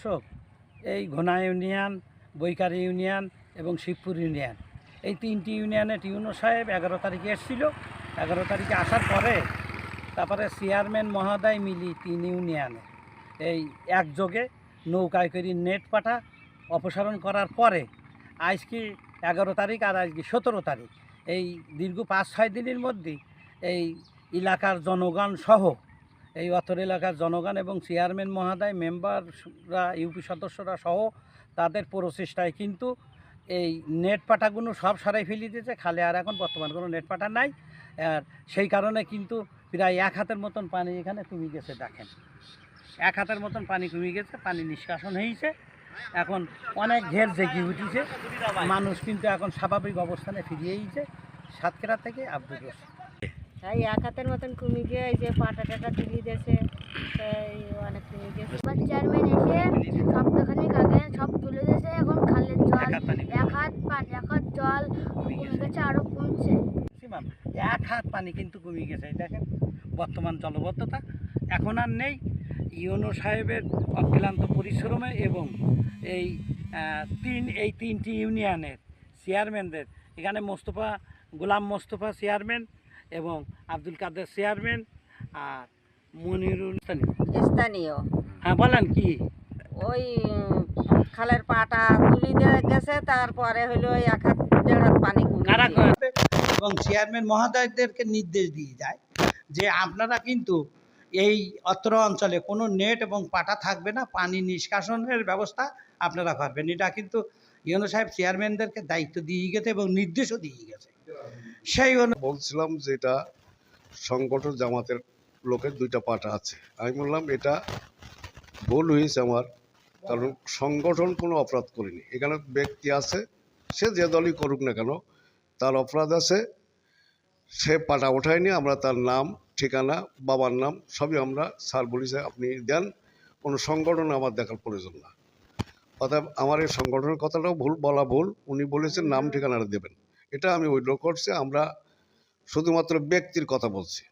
দর্শক এই ঘোনা union, বৈকারি union এবং শিবপুর ইউনিয়ন। এই তিনটি ইউনিয়নে টিউনো সাহেব এগারো তারিখে এসেছিল। এগারো তারিখে আসার পরে তারপরে চেয়ারম্যান মহোদয় মিলি তিন ইউনিয়নে। এই একযোগে নৌকায় করে নেট পাঠা অপসারণ করার পরে আজকে এগারো তারিখ আর আজকে সতেরো তারিখ। এই দীর্ঘ পাঁচ ছয় দিনের মধ্যে এই এলাকার জনগণ সহ এই অত্র এলাকার জনগণ এবং চেয়ারম্যান মহাদায়, মেম্বাররা, ইউপি সদস্যরা সহ তাদের প্রচেষ্টায় কিন্তু এই নেট পাটাগুলো সব সারাই ফেলে দিয়েছে, খালে আর এখন বর্তমান কোনো নেট পাটা নাই। আর সেই কারণে কিন্তু প্রায় এক হাতের মতন পানি এখানে কমে গেছে, দেখেন। এক হাতের মতন পানি কমে গেছে, পানি নিষ্কাশন হয়েছে। এখন অনেক ঘের জেগে উঠেছে। মানুষ কিন্তু এখন স্বাভাবিক অবস্থানে ফিরিয়েইছে সাতক্ষীরা থেকে আব্দুল রশিদ। এই এক হাতের মতন কমে গিয়ে এই যে পাটা টাটা তুলি দিয়েছে। এই অনেক কমে গেছে এবার চেয়ারম্যান এসে সপ্তাহখানিক আগে সব তুলে দিয়েছে এখন খালের জল এক হাত পানি এক হাত পানি এক হাত জল কমে গেছে। আরও কমছে। ম্যাক্সিমাম এক হাত পানি কিন্তু কমে গেছে দেখেন বর্তমান জলবদ্ধতা। এখন আর নেই। ইউনো সাহেবের অক্লান্ত পরিশ্রমে এবং এই তিন এই তিনটি ইউনিয়নের চেয়ারম্যানদের এখানে মোস্তফা গোলাম মোস্তফা চেয়ারম্যান এবং আব্দুল কাদের চেয়ারম্যান আর মনিরুল স্থানীয়। হ্যাঁ বলেন কি? ওই খালের পাটা তুলি দিয়ে গেছে তারপরে হলো ওই এক হাত দেড় হাত পানি এবং চেয়ারম্যান মহোদয়দেরকে নির্দেশ দিয়ে যায় যে আপনারা কিন্তু এই অত্র অঞ্চলে কোনো নেট এবং পাটা থাকবে না পানি নিষ্কাশনের ব্যবস্থা আপনারা করবেন। এটা কিন্তু ইউনো সাহেব চেয়ারম্যানদেরকে দায়িত্ব দিয়ে গেছে এবং নির্দেশও দিয়ে গেছে। সেই বলছিলাম যে এটা সংগঠন জামাতের লোকের দুইটা পাটা আছে। আমি বললাম, এটা ভুল হয়েছে আমার, কারণ সংগঠন কোনো অপরাধ করিনি। এখানে ব্যক্তি আছে, সে যে দলই করুক না কেন, তার অপরাধ আছে, সে পাটা ওঠায়নি, আমরা তার নাম, ঠিকানা, বাবার নাম, সবই আমরা স্যার বলেছে, আপনি দেন, কোনো সংগঠন আমার দেখার প্রয়োজন না। অর্থাৎ আমার এই সংগঠনের কথাটাও ভুল, বলা ভুল, উনি বলেছেন নাম, ঠিকানাটা দেবেন। এটা আমি উইড্র করছি আমরা শুধুমাত্র ব্যক্তির কথা বলছি।